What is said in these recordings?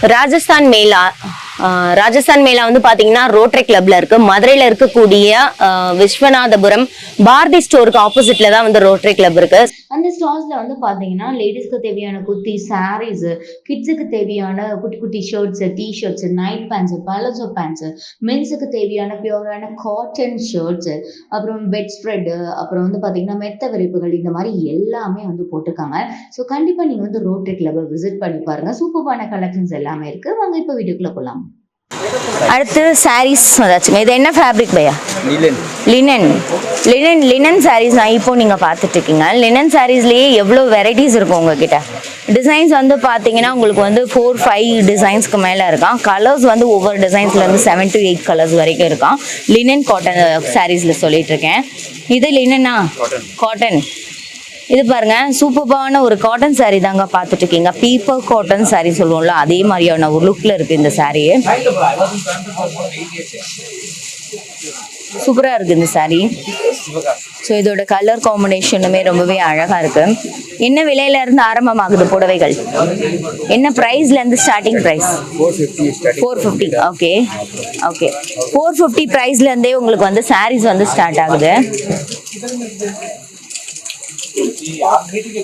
ராஜஸ்தான் மேலா ராஜஸ்தான் மேலா வந்து பாத்தீங்கன்னா ரோட்டரி கிளப்ல இருக்கு. மதுரையில இருக்கக்கூடிய ஆஹ் விஸ்வநாதபுரம் பாரதி ஸ்டோருக்கு ஆப்போசிட்ல தான் வந்து ரோட்டரி கிளப் இருக்கு. அந்த ஸ்டால்ஸ்ல வந்து பாத்தீங்கன்னா லேடிஸ்க்கு தேவையான குர்த்தி சாரீஸ் கிட்ஸுக்கு தேவையான குட்டி குட்டி shirts T shirts night pants palazzo pants மென்ஸுக்கு தேவையான பியூரான காட்டன் ஷர்ட்ஸ் அப்புறம் பெட் ஸ்ப்ரெட் அப்புறம் வந்து பாத்தீங்கன்னா மெத்த விரிப்புகள் இந்த மாதிரி எல்லாமே வந்து போட்டிருக்காங்க. ஸோ கண்டிப்பா நீங்க வந்து ரோட்டரி கிளப்பை விசிட் பண்ணி பாருங்க. சூப்பர்பான கலெக்ஷன்ஸ் எல்லாமே இருக்கு. வாங்க இப்போ வீடியோக்குள்ள போகலாம் அடுத்து சாரீஸ் வந்தாச்சுங்க இது என்ன ஃபேப்ரிக் பையா? லினன் லினன் லினன் சாரீஸ் நான் இப்போ நீங்கள் பார்த்துட்டு இருக்கீங்க லினன் சாரீஸ்லேயே எவ்வளோ வெரைட்டிஸ் இருக்கும் உங்ககிட்ட? டிசைன்ஸ் வந்து பார்த்தீங்கன்னா உங்களுக்கு வந்து ஃபோர் ஃபைவ் டிசைன்ஸ்க்கு மேலே இருக்கான். கலர்ஸ் வந்து ஒவ்வொரு டிசைன்ஸ்லேருந்து செவன் டு எயிட் கலர்ஸ் வரைக்கும் இருக்கான். லினன் காட்டன் சாரீஸில் சொல்லிட்டு இருக்கேன் இது லினனா காட்டன் இது பாருங்க சூப்பர்பான ஒரு காட்டன் saree தாங்க பார்த்துட்டு இருக்கீங்க பீப்பர் காட்டன் saree சொல்லுவோம்ல அதே மாதிரியான ஒரு லுக்ல இருக்கு இந்த சாரீ சூப்பரா இருக்கு இந்த saree. ஸோ இதோட கலர் காம்பினேஷனுமே ரொம்பவே அழகா இருக்கு. என்ன விலையில இருந்து ஆரம்பமாகுது புடவைகள்? என்ன பிரைஸ்ல இருந்து starting price four fifty okay okay four fifty ப்ரைஸ்லேருந்தே உங்களுக்கு வந்து சாரீஸ் வந்து ஸ்டார்ட் ஆகுது.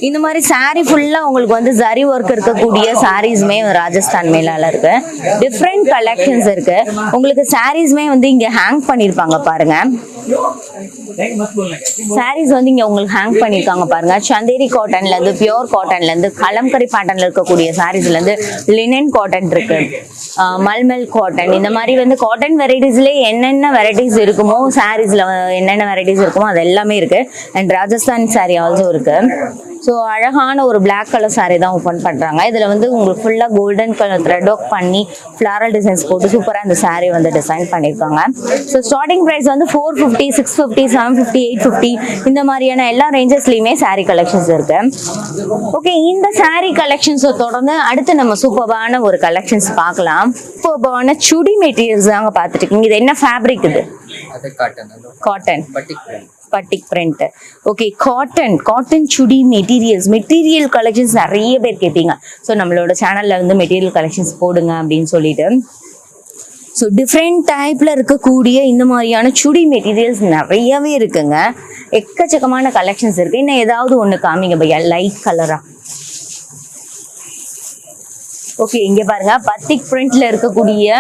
இந்த மாதிரி saree ஃபுல்லா உங்களுக்கு வந்து ஜரி ஒர்க் இருக்கக்கூடிய சாரீஸ்மே ராஜஸ்தான் மேலால இருக்கு. டிஃப்ரெண்ட் கலெக்ஷன்ஸ் இருக்கு. உங்களுக்கு சாரீஸ்மே வந்து இங்க ஹேங் பண்ணிருப்பாங்க பாருங்க. சாரீஸ் வந்து இங்க உங்களுக்கு ஹேங் பண்ணிருக்காங்க பாருங்க. சந்தேரி காட்டன்ல இருந்து பியோர் காட்டன்ல இருந்து கலம்கரி பேட்டர்ன்ல இருக்கக்கூடிய சாரீஸ்ல இருந்து லினன் காட்டன் இருக்கு. மல்மல் காட்டன் இந்த மாதிரி வந்து காட்டன் வெரைட்டிஸ்ல என்னென்ன வெரைட்டிஸ் இருக்குமோ சாரீஸ்ல என்னென்ன வெரைட்டிஸ் இருக்குமோ அது எல்லாமே இருக்கு. அண்ட் ராஜஸ்தான் சாரீ ஆல்சோ இருக்கு. ஸோ அழகான ஒரு Black கலர் saree தான் ஓப்பன் பண்றாங்க. இதுல வந்து உங்களுக்கு ஃபுல்லா கோல்டன் கலர் த்ரெட் ஒர்க் பண்ணி ஃபிளாரல் டிசைன்ஸ் போட்டு சூப்பரா இந்த saree வந்து டிசைன் பண்ணிருக்காங்க. ஸோ ஸ்டார்டிங் ப்ரைஸ் வந்து four fifty six fifty seven fifty eight fifty இந்த மாதிரியான எல்லா ரேஞ்சஸ்லயுமே saree கலெக்ஷன்ஸ் இருக்கு. ஓகே இந்த saree கலெக்ஷன்ஸை தொடர்ந்து அடுத்து நம்ம சூப்பர்பான ஒரு கலெக்ஷன்ஸ் பார்க்கலாம். சூப்பர்பான சுடி மெட்டீரியல்ஸ் தாங்க பார்த்துட்டு இருக்கீங்க. இது என்ன ஃபேப்ரிக் இது? Cotton cotton batik print okay cotton cotton chudi materials material collections நிறைய பேர் கேட்பீங்க. ஸோ நம்மளோட சேனலில் வந்து மெட்டீரியல் கலெக்ஷன்ஸ் போடுங்க அப்படின்னு சொல்லிட்டு. ஸோ டிஃப்ரெண்ட் டைப்பில் இருக்கக்கூடிய இந்த மாதிரியான சுடி மெட்டீரியல்ஸ் நிறையவே இருக்குங்க. எக்கச்சக்கமான கலெக்ஷன்ஸ் இருக்குது இன்னும் ஏதாவது ஒன்று காமிங்க பையா? லைட் கலராக ஓகே இங்க பாருங்க. பத்திக் பிரிண்ட்ல இருக்கக்கூடிய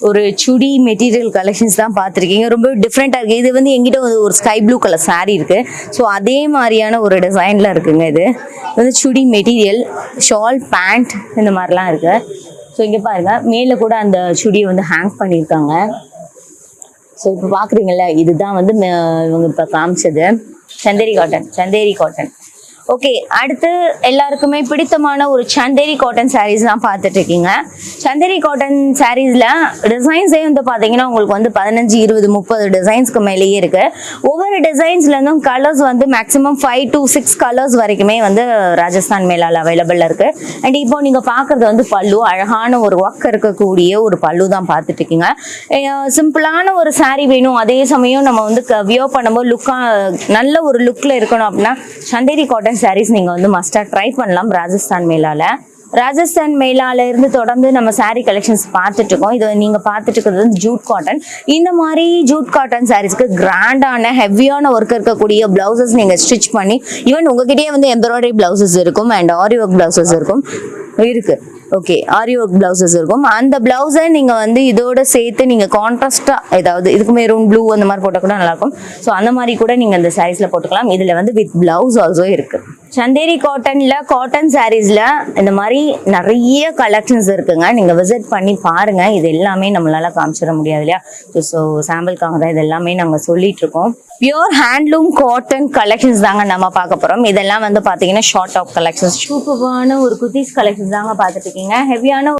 ஒரு சுடி மெட்டீரியல் கலெக்ஷன்ஸ் தான் பார்த்துருக்கீங்க. ரொம்ப டிஃப்ரெண்ட்டாக இருக்கு. இது வந்து எங்கிட்ட வந்து ஒரு ஸ்கை ப்ளூ கலர் சாரீ இருக்கு. ஸோ அதே மாதிரியான ஒரு டிசைன்ல இருக்குங்க இது. வந்து சுடி மெட்டீரியல் ஷால் பேண்ட் இந்த மாதிரிலாம் இருக்கு. ஸோ இங்க பாருங்க. மேல கூட அந்த சுடியை வந்து ஹேங் பண்ணியிருக்காங்க. ஸோ இப்போ பார்க்குறீங்கல்ல இதுதான் வந்து ம- இவங்க இப்போ காமிச்சது. Chanderi cotton Chanderi cotton okay அடுத்து எல்லாருக்குமே பிடித்தமான ஒரு சந்தேரி காட்டன் சாரீஸ் தான் பார்த்துட்டு இருக்கீங்க சந்தேரி காட்டன் சாரீஸ்ல டிசைன்ஸே வந்து பார்த்தீங்கன்னா உங்களுக்கு வந்து பதினஞ்சு இருபது முப்பது டிசைன்ஸ்க்கு மேலேயே இருக்கு. ஒவ்வொரு டிசைன்ஸ்லேருந்தும் கலர்ஸ் வந்து maximum five to six colours வரைக்குமே வந்து ராஜஸ்தான் மேலால் அவைலபிள் இருக்கு. அண்ட் இப்போ நீங்க பார்க்கறது வந்து பல்லு அழகான ஒரு ஒர்க் இருக்கக்கூடிய ஒரு பல்லு தான் பார்த்துட்டு இருக்கீங்க சிம்பிளான ஒரு சாரீ வேணும். அதே சமயம் நம்ம வந்து வியோ பண்ணும்போது லுக்கா நல்ல ஒரு லுக்ல இருக்கணும் அப்படின்னா சந்தேரி காட்டன் சாரீஸ் நீங்கள் வந்து மஸ்டாக ட்ரை பண்ணலாம் ராஜஸ்தான் மேலால. ராஜஸ்தான் மேலால இருந்து தொடர்ந்து நம்ம சாரீ கலெக்ஷன்ஸ் பார்த்துட்டு இருக்கோம். இது நீங்க பார்த்துட்டு இருக்கிறது வந்து ஜூட் காட்டன் இந்த மாதிரி ஜூட் காட்டன் சாரீஸ்க்கு கிராண்டான ஹெவியான ஒர்க் இருக்கக்கூடிய பிளவுசஸ் நீங்க ஸ்டிச் பண்ணி ஈவன் உங்ககிட்டயே வந்து எம்ப்ராய்டரி பிளவுசஸ் இருக்கும் அண்ட் ஆரி ஒர்க் பிளவுசஸ் இருக்கும். இருக்கு. ஓகே ஆரி ஒர்க் பிளவுசஸ் இருக்கும். அந்த பிளவுஸை நீங்கள் வந்து இதோட சேர்த்து நீங்கள் கான்ட்ராஸ்டா ஏதாவது இதுக்கு மெரூன் ப்ளூ அந்த மாதிரி போட்டால் கூட நல்லாயிருக்கும். ஸோ அந்த மாதிரி கூட நீங்கள் அந்த சாரீஸில் போட்டுக்கலாம். இதில் வந்து வித் பிளவுஸ் ஆல்சோ இருக்குது சந்தேரி காட்டனில் காட்டன் சாரீஸில் இந்த மாதிரி நிறைய கலெக்ஷன்ஸ் இருக்குங்க. நீங்கள் விசிட் பண்ணி பாருங்கள் இது எல்லாமே நம்மளால காமிச்சிட முடியாது இல்லையா? ஸோ சாம்பிளுக்காக தான் இது எல்லாமே நாங்கள் சொல்லிகிட்ருக்கோம் பியூர் ஹேண்ட்லூம் காட்டன் கலெக்ஷன்ஸ் தாங்க நம்ம பார்க்க போறோம். இதெல்லாம் வந்து பாத்தீங்கன்னா ஷார்ட் ஆஃப் கலெக்ஷன்ஸ் சூப்பரான ஒரு குர்த்திஸ் கலெக்ஷன்ஸ் தாங்க பார்த்துட்டு இருக்கீங்க. ஹெவியான